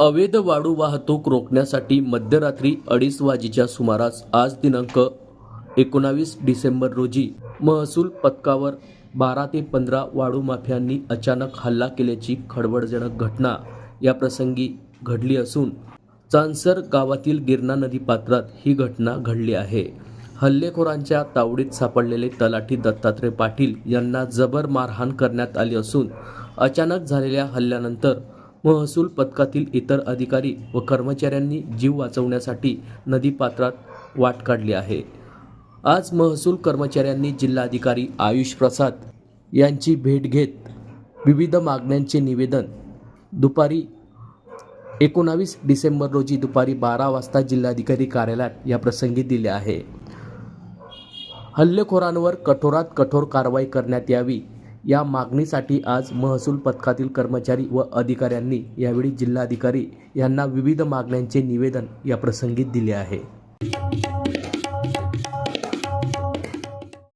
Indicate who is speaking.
Speaker 1: अवैध वाळू वाहतूक रोखण्यासाठी मध्यरात्री अडीच वाजेच्या सुमारास आज दिनांक एकोणावीस डिसेंबर रोजी महसूल पथकावर बारा ते पंधरा वाळू माफियांनी अचानक हल्ला केल्याची खळबळजनक घटना या प्रसंगी घडली असून चांसर गावातील गिरणा नदी पात्रात ही घटना घडली आहे. हल्लेखोरांच्या तावडीत सापडलेले तलाठी दत्तात्रय पाटील यांना जबर मारहाण करण्यात आली असून अचानक झालेल्या हल्ल्यानंतर महसूल पथकातील इतर अधिकारी व कर्मचाऱ्यांनी जीव वाचवण्यासाठी नदीपात्रात वाट काढली आहे. आज महसूल कर्मचाऱ्यांनी जिल्हाधिकारी आयुष प्रसाद यांची भेट घेत विविध मागण्यांचे निवेदन दुपारी एकोणावीस डिसेंबर रोजी दुपारी बारा वाजता जिल्हाधिकारी कार्यालयात या प्रसंगी दिले आहे. हल्लेखोरांवर कठोरात कठोर कारवाई करण्यात यावी या मागणीसाठी आज महसूल पथकातील कर्मचारी व अधिकाऱ्यांनी यावेळी जिल्हाधिकारी यांना विविध मागण्यांचे निवेदन या प्रसंगी दिले आहे.